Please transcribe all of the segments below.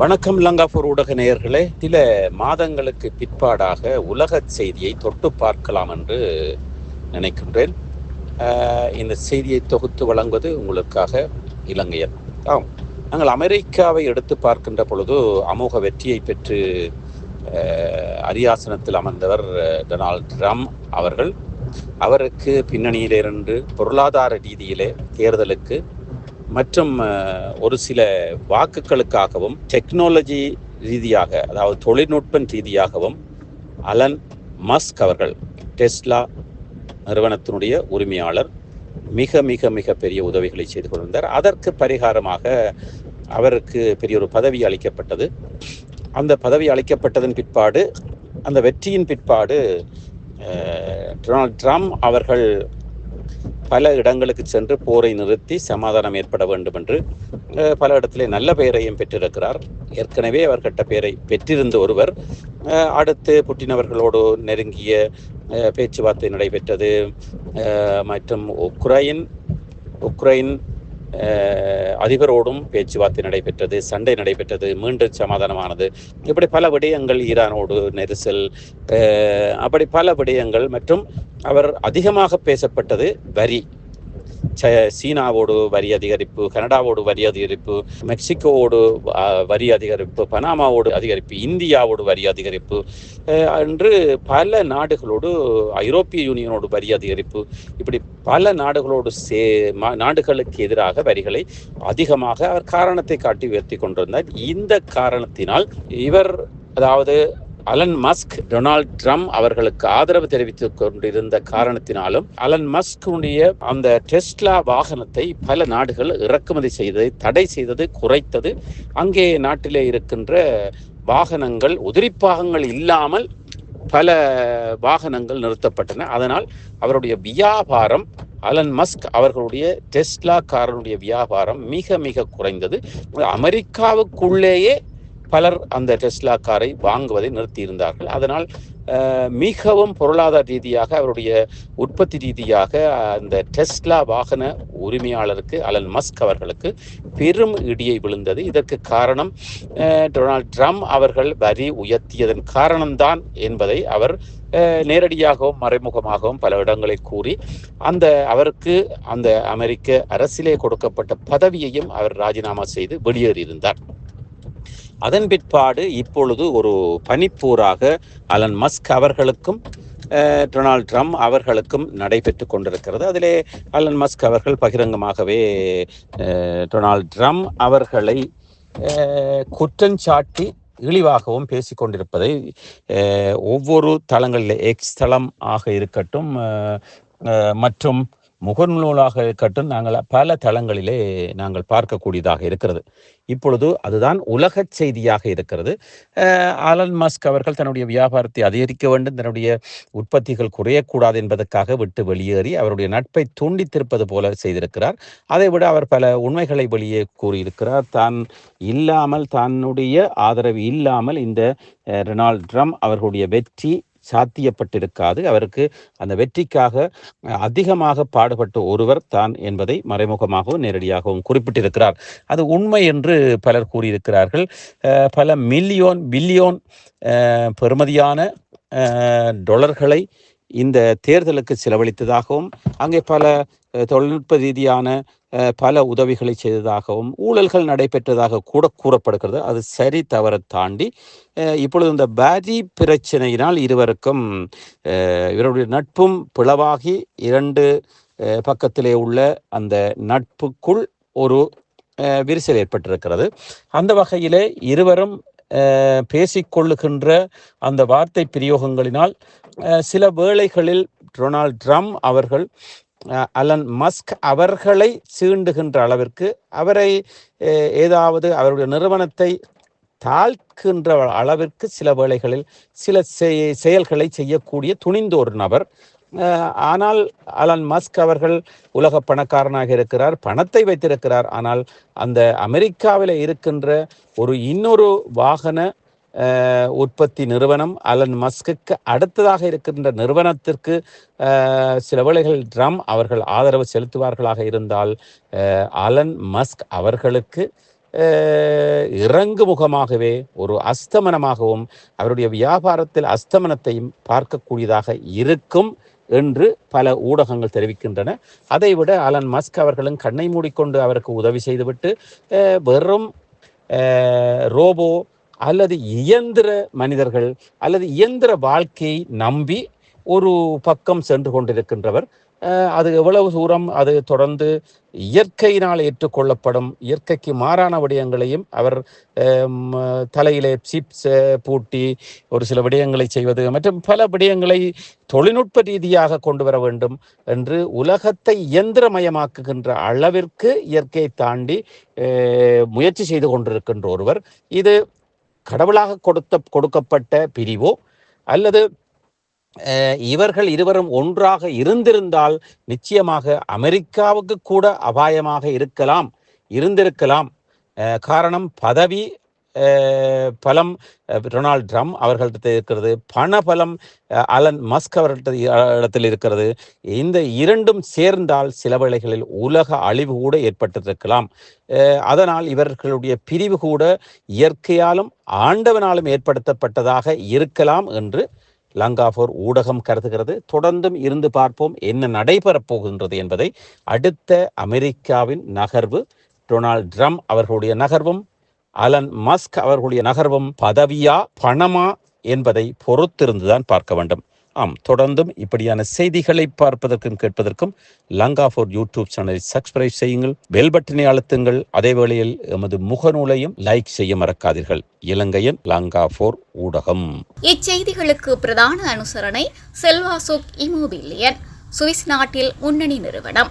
வணக்கம் லங்காபூர் ஊடக நேயர்களே. சில மாதங்களுக்கு பிற்பாடாக உலக செய்தியை தொட்டு பார்க்கலாம் என்று நினைக்கின்றேன். இந்த செய்தியை தொகுத்து வழங்குவது உங்களுக்காக இலங்கையர் ஆம் நாங்கள் அமெரிக்காவை எடுத்து பார்க்கின்ற பொழுது அமோக வெற்றியை பெற்று அரியாசனத்தில் அமர்ந்தவர் டொனால்ட் ட்ரம்ப் அவர்கள். அவருக்கு பின்னணியிலிருந்து பொருளாதார ரீதியிலே தேர்தலுக்கு மற்றும் ஒரு சில வாக்குகளுக்காகவும் டெக்னாலஜி ரீதியாக அதாவது தொழில்நுட்பம் ரீதியாகவும் அலன் மஸ்க் அவர்கள் டெஸ்லா நிறுவனத்தினுடைய உரிமையாளர் மிக மிக மிக பெரிய உதவிகளை செய்து கொண்டிருந்தார். அதற்கு பரிகாரமாக அவருக்கு பெரிய ஒரு பதவி அளிக்கப்பட்டது. அந்த பதவி அளிக்கப்பட்டதன் பிற்பாடு அந்த வெற்றியின் பிற்பாடு டொனால்ட் ட்ரம்ப் அவர்கள் பல இடங்களுக்கு சென்று போரை நிறுத்தி சமாதானம் ஏற்பட வேண்டும் என்று பல இடத்திலே நல்ல பெயரையும் பெற்றிருக்கிறார். ஏற்கனவே அவர் கெட்ட பெயரை பெற்றிருந்த ஒருவர் அடுத்து புட்டின் அவர்களோடு நெருங்கிய பேச்சுவார்த்தை நடைபெற்றது. மற்றும் உக்ரைன் உக்ரைன் அதிபரோடும் பேச்சுவார்த்தை நடைபெற்றது சண்டை நடைபெற்றது மீண்டும் சமாதானமானது. இப்படி பல விடயங்கள் ஈரானோடு நெரிசல் அப்படி பல விடயங்கள் மற்றும் அவர் அதிகமாக பேசப்பட்டது வரி. சீனாவோடு வரி அதிகரிப்பு கனடாவோடு வரி அதிகரிப்பு மெக்சிகோவோடு வரி அதிகரிப்பு பனாமாவோடு அதிகரிப்பு இந்தியாவோடு வரி அதிகரிப்பு என்று பல நாடுகளோடு ஐரோப்பிய யூனியனோடு வரி அதிகரிப்பு இப்படி பல நாடுகளோடு சே நாடுகளுக்கு எதிராக வரிகளை அதிகமாக அவர் காரணத்தை காட்டி உயர்த்தி கொண்டிருந்தார். இந்த காரணத்தினால் இவர் அதாவது அலன் மஸ்க் டொனால்ட் ட்ரம்ப் அவர்களுக்கு ஆதரவு தெரிவித்துக் கொண்டிருந்த காரணத்தினாலும் அலன் மஸ்குடைய அந்த டெஸ்லா வாகனத்தை பல நாடுகள் இறக்குமதி செய்தது தடை செய்தது குறைத்தது. அங்கே நாட்டிலே இருக்கின்ற வாகனங்கள் உதிரிப்பாகங்கள் இல்லாமல் பல வாகனங்கள் நிறுத்தப்பட்டன. அதனால் அவருடைய வியாபாரம் அலன் மஸ்க் அவர்களுடைய டெஸ்லா காரனுடைய வியாபாரம் மிக மிக குறைந்தது. அமெரிக்காவுக்குள்ளேயே பலர் அந்த டெஸ்லா காரை வாங்குவதை நிறுத்தியிருந்தார்கள். அதனால் மிகவும் பொருளாதார ரீதியாக அவருடைய உற்பத்தி ரீதியாக அந்த டெஸ்லா வாகன உரிமையாளருக்கு அலன் மஸ்க் அவர்களுக்கு பெரும் இடியை விழுந்தது. இதற்கு காரணம் டொனால்ட் ட்ரம்ப் அவர்கள் வரி உயர்த்தியதன் காரணம்தான் என்பதை அவர் நேரடியாகவும் மறைமுகமாகவும் பல இடங்களை கூறி அந்த அவருக்கு அந்த அமெரிக்க அரசிலே கொடுக்கப்பட்ட பதவியையும் அவர் ராஜினாமா செய்து வெளியேறியிருந்தார். அதன் பிற்பாடு இப்பொழுது ஒரு பனிப்பூராக அலன் மஸ்க் அவர்களுக்கும் டொனால்ட் ட்ரம்ப் அவர்களுக்கும் நடைபெற்று கொண்டிருக்கிறது. அதிலே அலன் மஸ்க் அவர்கள் பகிரங்கமாகவே டொனால்ட் ட்ரம்ப் அவர்களை குற்றஞ்சாட்டி இழிவாகவும் பேசிக் கொண்டிருப்பதை ஒவ்வொரு தளங்களில் எக்ஸ் தளம் ஆக இருக்கட்டும் மற்றும் முகநூலாக இருக்கட்டும் நாங்கள் பல தளங்களிலே நாங்கள் பார்க்கக்கூடியதாக இருக்கிறது. இப்பொழுது அதுதான் உலக செய்தியாக இருக்கிறது. ஆலன் மஸ்க் அவர்கள் தன்னுடைய வியாபாரத்தை அதிகரிக்க வேண்டும் தன்னுடைய உற்பத்திகள் குறையக்கூடாது என்பதற்காக விட்டு வெளியேறி அவருடைய நட்பை தூண்டித்திருப்பது போல செய்திருக்கிறார். அதைவிட அவர் பல உண்மைகளை வெளியே கூறியிருக்கிறார். தான் இல்லாமல் தன்னுடைய ஆதரவு இல்லாமல் இந்த ரெனால்ட் ட்ரம் அவர்களுடைய வெற்றி சாத்தியப்பட்டிருக்காது. அவருக்கு அந்த வெற்றிக்காக அதிகமாக பாடுபட்ட ஒருவர் தான் என்பதை மறைமுகமாகவும் நேரடியாகவும் குறிப்பிட்டிருக்கிறார். அது உண்மை என்று பலர் கூறியிருக்கிறார்கள். பல மில்லியோன் பில்லியோன் பெறுமதியான டொலர்களை இந்த தேர்தலுக்கு செலவழித்ததாகவும் அங்கே பல தொழில்நுட்ப ரீதியான பல உதவிகளை செய்ததாகவும் ஊழல்கள் நடைபெற்றதாக கூட கூறப்படுகிறது. அது சரி தவற தாண்டி இப்பொழுது இந்த பாதி பிரச்சனையினால் இருவருக்கும் இவருடைய நட்பும் பிளவாகி இரண்டு பக்கத்திலே உள்ள அந்த நட்புக்குள் ஒரு விரிசல் ஏற்பட்டிருக்கிறது. அந்த வகையிலே இருவரும் பேசிக்கொள்ளுகின்ற அந்த வார்த்தை பிரயோகங்களினால் சில வேளைகளில் டொனால்ட் ட்ரம்ப் அவர்கள் அலன் மஸ்க் அவர்களை சீண்டுகின்ற அளவிற்கு அவரை ஏதாவது அவருடைய நிறுவனத்தை தாழ்க்கின்ற அளவிற்கு சில வேளைகளில் சில செயல்களை செய்யக்கூடிய துணிந்த ஒரு நபர். ஆனால் அலன் மஸ்க் அவர்கள் உலக பணக்காரனாக இருக்கிறார் பணத்தை வைத்திருக்கிறார். ஆனால் அந்த அமெரிக்காவில் இருக்கின்ற ஒரு இன்னொரு வாகன உற்பத்தி நிறுவனம் அலன் மஸ்குக்கு அடுத்ததாக இருக்கின்ற நிறுவனத்திற்கு சில வேளைகள் ட்ரம் அவர்கள் ஆதரவு செலுத்துவார்களாக இருந்தால் அலன் மஸ்க் அவர்களுக்கு இறங்கு இறங்குமுகமாகவே ஒரு அஸ்தமனமாகவும் அவருடைய வியாபாரத்தில் அஸ்தமனத்தையும் பார்க்கக்கூடியதாக இருக்கும் என்று பல ஊடகங்கள் தெரிவிக்கின்றன. அதைவிட அலன் மஸ்க் அவர்களும் கண்ணை மூடிக்கொண்டு அவருக்கு உதவி செய்துவிட்டு வெறும் ரோபோ அல்லது இயந்திர மனிதர்கள் அல்லது இயந்திர வாழ்க்கையை நம்பி ஒரு பக்கம் சென்று கொண்டிருக்கின்றவர் அது எவ்வளவு தூரம் அது தொடர்ந்து இயற்கையினால் ஏற்றுக்கொள்ளப்படும் இயற்கைக்கு மாறான விடயங்களையும் அவர் தலையிலே சிப்ஸ் பூட்டி ஒரு சில விடயங்களை செய்வது மற்றும் பல விடயங்களை தொழில்நுட்ப ரீதியாக கொண்டு வர வேண்டும் என்று உலகத்தை இயந்திரமயமாக்குகின்ற அளவிற்கு இயற்கையை தாண்டி முயற்சி செய்து கொண்டிருக்கின்ற ஒருவர். இது கடவுளாக கொடுத்த கொடுக்கப்பட்ட பிரிவோ அல்லது அஹ், இவர்கள் இருவரும் ஒன்றாக இருந்திருந்தால் நிச்சயமாக அமெரிக்காவுக்கு கூட அபாயமாக இருக்கலாம் இருந்திருக்கலாம். அஹ், காரணம் பதவி பலம் டொனால்ட் ட்ரம்ப் அவர்கள்ட்ட இருக்கிறது. பண பலம் அலன் மஸ்க் அவர்கள்ட்ட இடத்தில் இருக்கிறது. இந்த இரண்டும் சேர்ந்தால் சில வேளைகளில் உலக அழிவு கூட ஏற்பட்டிருக்கலாம். அதனால் இவர்களுடைய பிரிவு கூட இயற்கையாலும் ஆண்டவனாலும் ஏற்படுத்தப்பட்டதாக இருக்கலாம் என்று லங்காபோர் ஊடகம் கருதுகிறது. தொடர்ந்தும் இருந்து பார்ப்போம் என்ன நடைபெறப் போகின்றது என்பதை. அடுத்த அமெரிக்காவின் நகர்வு டொனால்ட் ட்ரம்ப் அவர்களுடைய நகர்வும். அலன் மஸ்க் அவர்களுடைய நகர்வும் பதவியா பணமா என்பதை பொறுத்திருந்துதான் பார்க்க வேண்டும். ஆம் தொடர்ந்தும் இப்படியான செய்திகளை பார்ப்பதற்கும் கேட்பதற்கும் லங்கா ஃபோர் யூடியூப் சேனலை சப்ஸ்கிரைப் செய்யுங்கள். பெல் பட்டனை அழுத்துங்கள். அதே வேளையில் எமது முகநூலையும் லைக் செய்ய மறக்காதீர்கள். இலங்கையின் லங்காபோர் ஊடகம். இச்செய்திகளுக்கு பிரதான அனுசரணை செல்வாசோக் இமோபிலியன் சுவிஸ் நாட்டில் முன்னணி நிறுவனம்.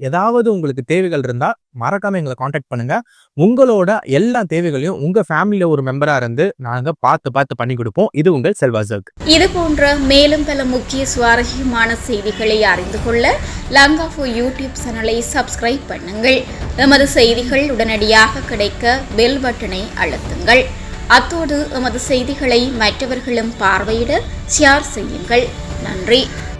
ஏதாவது உங்களுக்கு தேவைகள் இருந்தால் மறக்காம எங்களை காண்டாக்ட் பண்ணுங்க. உங்களோட எல்லா தேவைகளையும் உங்க ஃபேமிலியில ஒரு மெம்பரா இருந்து நாங்க பார்த்து பார்த்து பண்ணி கொடுப்போம். இது உங்கள் செல்வாசக் இது போன்ற மேலும் பல முக்கிய சுவாரஸ்யமான செய்திகளை அறிந்து கொள்ள லங்காஃபோ யூடியூப் சேனலை சப்ஸ்கிரைப் பண்ணுங்கள். எமது செய்திகள் உடனடியாக கிடைக்க பெல் பட்டனை அழுத்துங்கள். அத்தோடு எமது செய்திகளை மற்றவர்களும் பார்வையிட ஷேர் செய்யுங்கள். நன்றி.